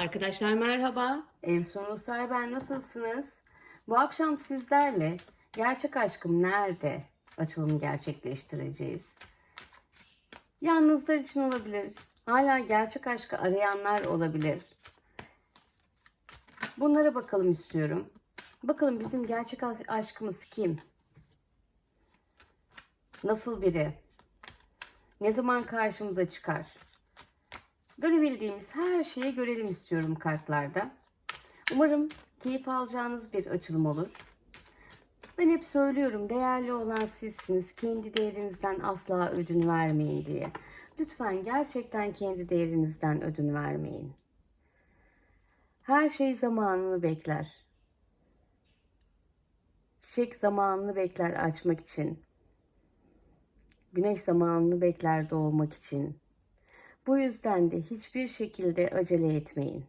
Arkadaşlar merhaba. Ev sonu Ruslar ben nasılsınız? Bu akşam sizlerle Gerçek Aşkım Nerede açılımı gerçekleştireceğiz. Yalnızlar için olabilir. Hala gerçek aşkı arayanlar olabilir. Bunlara bakalım istiyorum. Bakalım bizim gerçek aş- aşkımız kim? Nasıl biri? Ne zaman karşımıza çıkar? Görebildiğimiz her şeyi görelim istiyorum kartlarda. Umarım keyif alacağınız bir açılım olur. Ben hep söylüyorum değerli olan sizsiniz. Kendi değerinizden asla ödün vermeyin diye. Lütfen gerçekten kendi değerinizden ödün vermeyin. Her şey zamanını bekler. Çiçek zamanını bekler açmak için. Güneş zamanını bekler doğmak için. Bu yüzden de hiçbir şekilde acele etmeyin.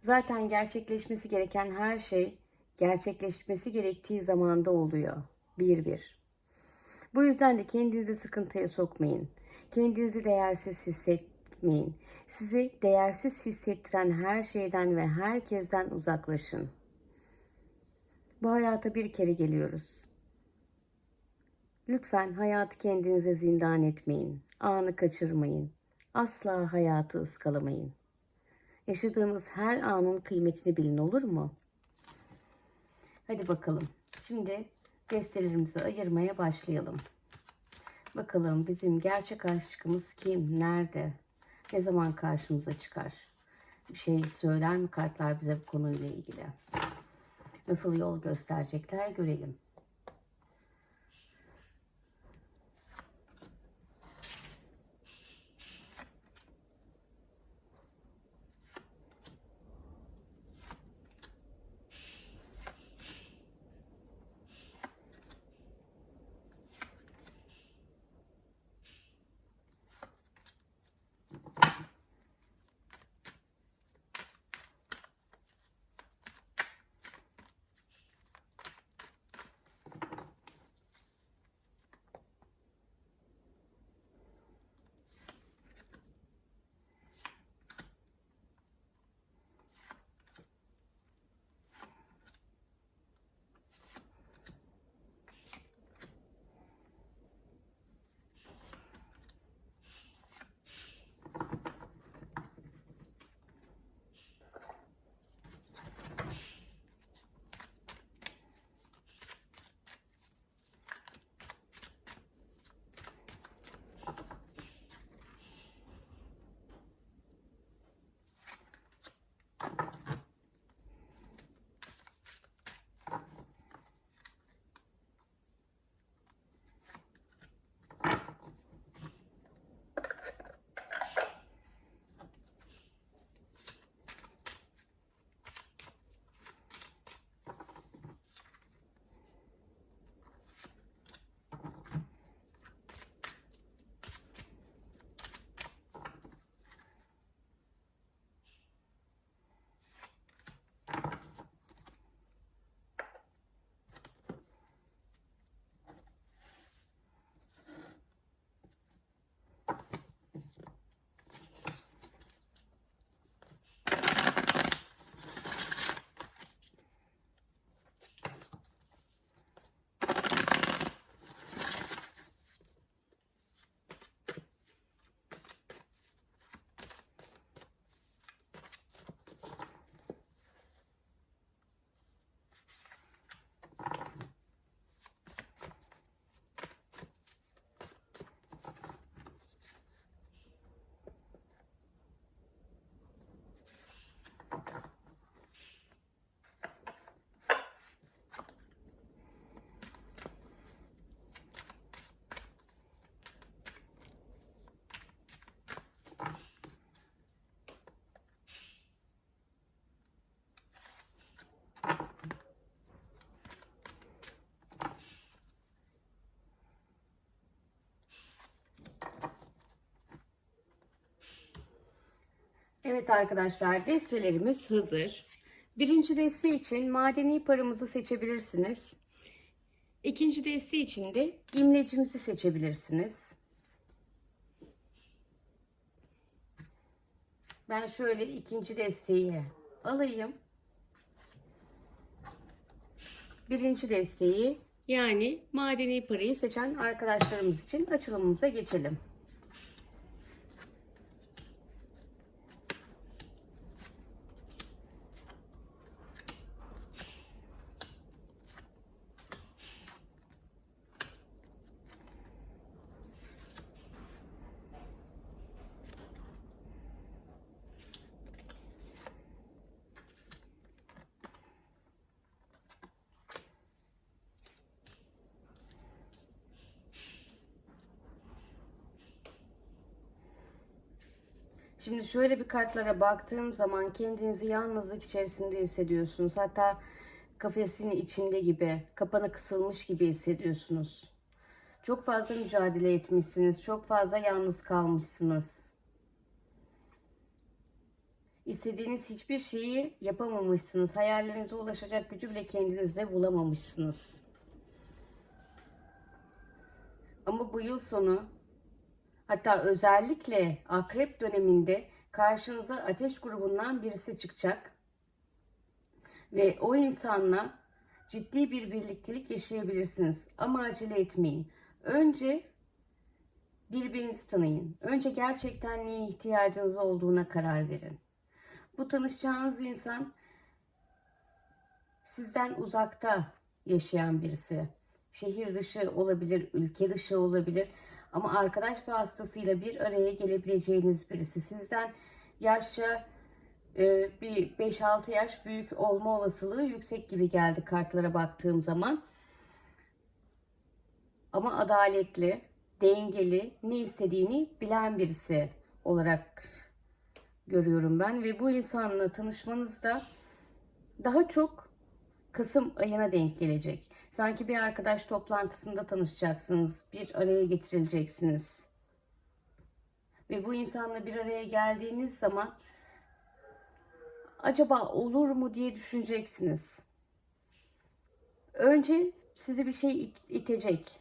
Zaten gerçekleşmesi gereken her şey gerçekleşmesi gerektiği zamanda oluyor. Bir bir. Bu yüzden de kendinizi sıkıntıya sokmayın. Kendinizi değersiz hissetmeyin. Sizi değersiz hissettiren her şeyden ve herkesten uzaklaşın. Bu hayata bir kere geliyoruz. Lütfen hayatı kendinize zindan etmeyin. Anı kaçırmayın. Asla hayatı ıskalamayın. Yaşadığınız her anın kıymetini bilin olur mu? Hadi bakalım. Şimdi destelerimizi ayırmaya başlayalım. Bakalım bizim gerçek aşkımız kim? Nerede? Ne zaman karşımıza çıkar? Bir şey söyler mi kartlar bize bu konuyla ilgili? Nasıl yol gösterecekler görelim. Evet arkadaşlar destelerimiz hazır. Birinci deste için madeni paramızı seçebilirsiniz. İkinci deste için de imlecimizi seçebilirsiniz. Ben şöyle ikinci desteği alayım. Birinci desteği yani madeni parayı seçen arkadaşlarımız için açılımımıza geçelim. Şimdi şöyle bir kartlara baktığım zaman kendinizi yalnızlık içerisinde hissediyorsunuz. Hatta kafesin içinde gibi, kapana kısılmış gibi hissediyorsunuz. Çok fazla mücadele etmişsiniz. Çok fazla yalnız kalmışsınız. İstediğiniz hiçbir şeyi yapamamışsınız. Hayallerinize ulaşacak gücü bile kendinizde bulamamışsınız. Ama bu yıl sonu Hatta özellikle akrep döneminde karşınıza ateş grubundan birisi çıkacak. Ve o insanla ciddi bir birliktelik yaşayabilirsiniz. Ama acele etmeyin. Önce birbirinizi tanıyın. Önce gerçekten neye ihtiyacınız olduğuna karar verin. Bu tanışacağınız insan sizden uzakta yaşayan birisi. Şehir dışı olabilir, ülke dışı olabilir ama arkadaş vasıtasıyla bir araya gelebileceğiniz birisi. Sizden yaşça e, bir 5-6 yaş büyük olma olasılığı yüksek gibi geldi kartlara baktığım zaman. Ama adaletli, dengeli, ne istediğini bilen birisi olarak görüyorum ben. Ve bu insanla tanışmanızda daha çok Kasım ayına denk gelecek. Sanki bir arkadaş toplantısında tanışacaksınız. Bir araya getirileceksiniz. Ve bu insanla bir araya geldiğiniz zaman acaba olur mu diye düşüneceksiniz. Önce sizi bir şey itecek.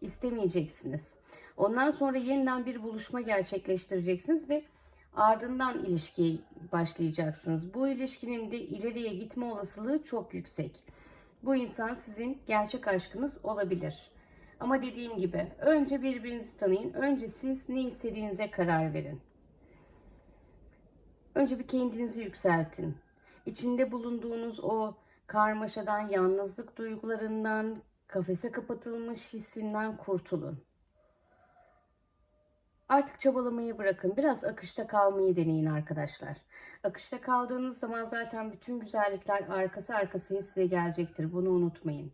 istemeyeceksiniz. Ondan sonra yeniden bir buluşma gerçekleştireceksiniz ve ardından ilişkiye başlayacaksınız. Bu ilişkinin de ileriye gitme olasılığı çok yüksek. Bu insan sizin gerçek aşkınız olabilir. Ama dediğim gibi önce birbirinizi tanıyın. Önce siz ne istediğinize karar verin. Önce bir kendinizi yükseltin. İçinde bulunduğunuz o karmaşadan, yalnızlık duygularından, kafese kapatılmış hissinden kurtulun. Artık çabalamayı bırakın. Biraz akışta kalmayı deneyin arkadaşlar. Akışta kaldığınız zaman zaten bütün güzellikler arkası arkasıya size gelecektir. Bunu unutmayın.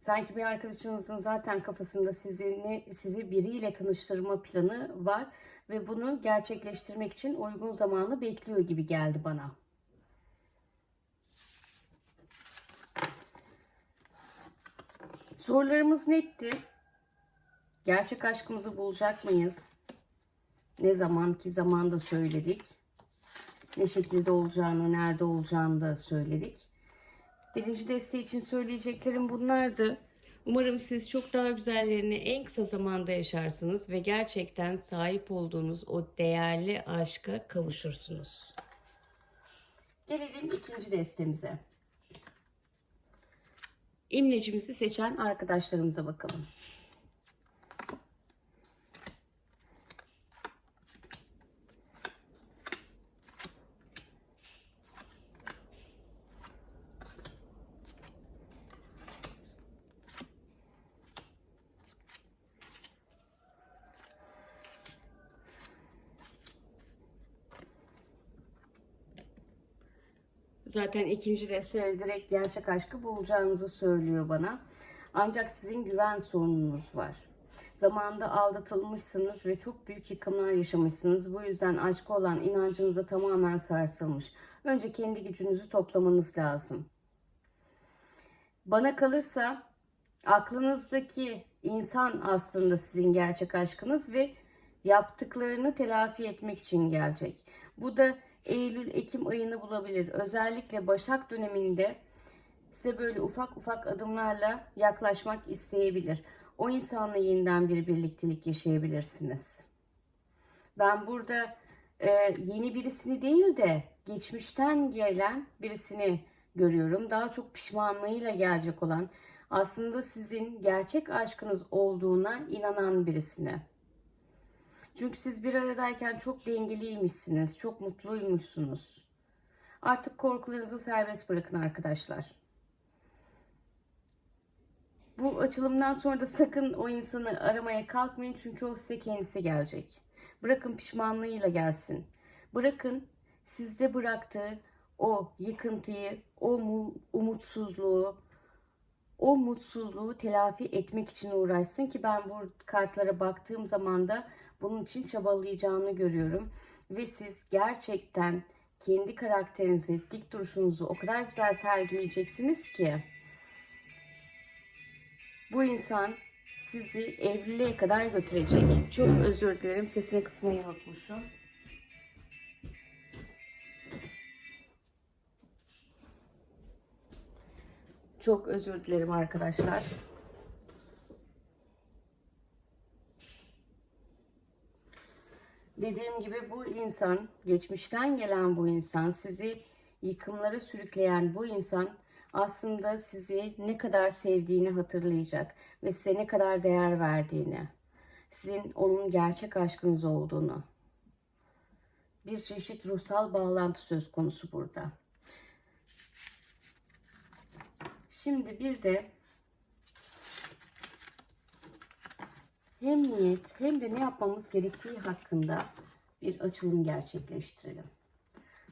Sanki bir arkadaşınızın zaten kafasında sizi, sizi biriyle tanıştırma planı var ve bunu gerçekleştirmek için uygun zamanı bekliyor gibi geldi bana. Sorularımız netti. Gerçek aşkımızı bulacak mıyız? Ne zamanki zamanda söyledik. Ne şekilde olacağını, nerede olacağını da söyledik. Birinci desteği için söyleyeceklerim bunlardı. Umarım siz çok daha güzellerini en kısa zamanda yaşarsınız ve gerçekten sahip olduğunuz o değerli aşka kavuşursunuz. Gelelim ikinci destemize. İmlecimizi seçen arkadaşlarımıza bakalım. Zaten ikinci desteğe direkt gerçek aşkı bulacağınızı söylüyor bana. Ancak sizin güven sorununuz var. Zamanında aldatılmışsınız ve çok büyük yıkımlar yaşamışsınız. Bu yüzden aşka olan inancınız da tamamen sarsılmış. Önce kendi gücünüzü toplamanız lazım. Bana kalırsa aklınızdaki insan aslında sizin gerçek aşkınız ve yaptıklarını telafi etmek için gelecek. Bu da Eylül-Ekim ayını bulabilir. Özellikle Başak döneminde size böyle ufak ufak adımlarla yaklaşmak isteyebilir. O insanla yeniden bir birliktelik yaşayabilirsiniz. Ben burada e, yeni birisini değil de geçmişten gelen birisini görüyorum. Daha çok pişmanlığıyla gelecek olan aslında sizin gerçek aşkınız olduğuna inanan birisini. Çünkü siz bir aradayken çok dengeliymişsiniz, çok mutluymuşsunuz. Artık korkularınızı serbest bırakın arkadaşlar. Bu açılımdan sonra da sakın o insanı aramaya kalkmayın çünkü o size kendisi gelecek. Bırakın pişmanlığıyla gelsin. Bırakın sizde bıraktığı o yıkıntıyı, o mu- umutsuzluğu, o mutsuzluğu telafi etmek için uğraşsın ki ben bu kartlara baktığım zaman da bunun için çabalayacağını görüyorum. Ve siz gerçekten kendi karakterinizi, dik duruşunuzu o kadar güzel sergileyeceksiniz ki bu insan sizi evliliğe kadar götürecek. Çok özür dilerim sesini kısmayı unutmuşum. Çok özür dilerim arkadaşlar. Dediğim gibi bu insan, geçmişten gelen bu insan, sizi yıkımlara sürükleyen bu insan aslında sizi ne kadar sevdiğini hatırlayacak ve size ne kadar değer verdiğini, sizin onun gerçek aşkınız olduğunu. Bir çeşit ruhsal bağlantı söz konusu burada. Şimdi bir de hem niyet hem de ne yapmamız gerektiği hakkında bir açılım gerçekleştirelim.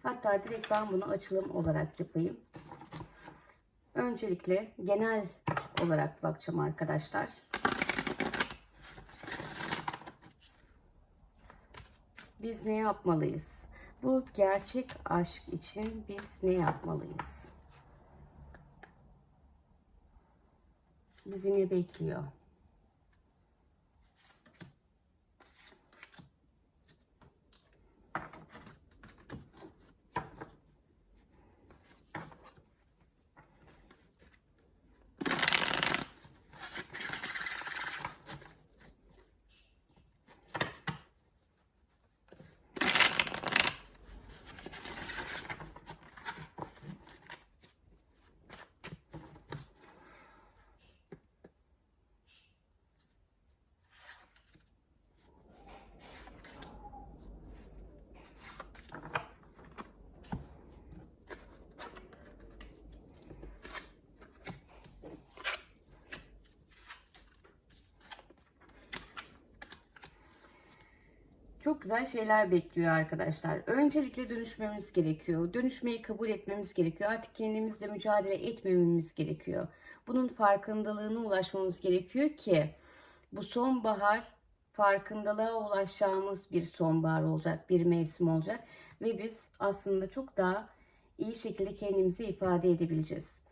Hatta direkt ben bunu açılım olarak yapayım. Öncelikle genel olarak bakacağım arkadaşlar. Biz ne yapmalıyız? Bu gerçek aşk için biz ne yapmalıyız? Bizi ne bekliyor? Güzel şeyler bekliyor arkadaşlar. Öncelikle dönüşmemiz gerekiyor. Dönüşmeyi kabul etmemiz gerekiyor. Artık kendimizle mücadele etmememiz gerekiyor. Bunun farkındalığına ulaşmamız gerekiyor ki bu sonbahar farkındalığa ulaşacağımız bir sonbahar olacak, bir mevsim olacak ve biz aslında çok daha iyi şekilde kendimizi ifade edebileceğiz.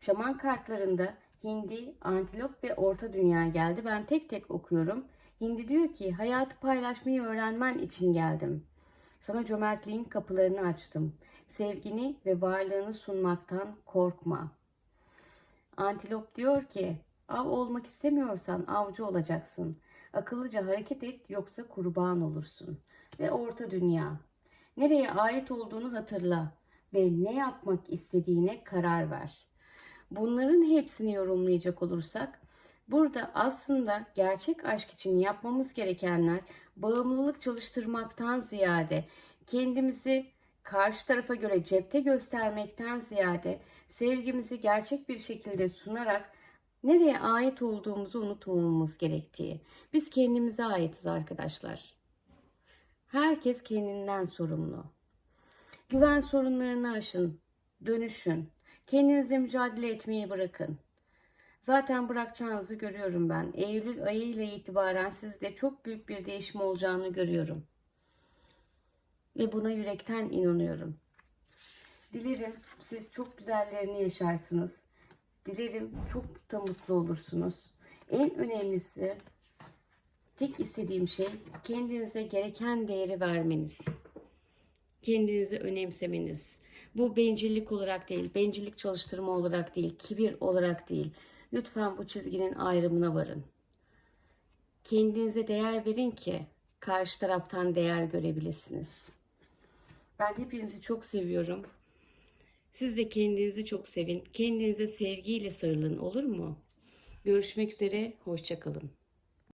Şaman kartlarında Hindi, Antilop ve Orta Dünya geldi. Ben tek tek okuyorum. Hindi diyor ki hayatı paylaşmayı öğrenmen için geldim. Sana cömertliğin kapılarını açtım. Sevgini ve varlığını sunmaktan korkma. Antilop diyor ki av olmak istemiyorsan avcı olacaksın. Akıllıca hareket et yoksa kurban olursun. Ve orta dünya. Nereye ait olduğunu hatırla ve ne yapmak istediğine karar ver. Bunların hepsini yorumlayacak olursak Burada aslında gerçek aşk için yapmamız gerekenler bağımlılık çalıştırmaktan ziyade kendimizi karşı tarafa göre cepte göstermekten ziyade sevgimizi gerçek bir şekilde sunarak nereye ait olduğumuzu unutmamamız gerektiği. Biz kendimize aitiz arkadaşlar. Herkes kendinden sorumlu. Güven sorunlarını aşın, dönüşün. Kendinizle mücadele etmeyi bırakın. Zaten bırakacağınızı görüyorum ben. Eylül ayı ile itibaren sizde çok büyük bir değişim olacağını görüyorum. Ve buna yürekten inanıyorum. Dilerim siz çok güzellerini yaşarsınız. Dilerim çok da mutlu olursunuz. En önemlisi tek istediğim şey kendinize gereken değeri vermeniz. Kendinizi önemsemeniz. Bu bencillik olarak değil, bencillik çalıştırma olarak değil, kibir olarak değil. Lütfen bu çizginin ayrımına varın. Kendinize değer verin ki karşı taraftan değer görebilirsiniz. Ben hepinizi çok seviyorum. Siz de kendinizi çok sevin. Kendinize sevgiyle sarılın olur mu? Görüşmek üzere. Hoşçakalın.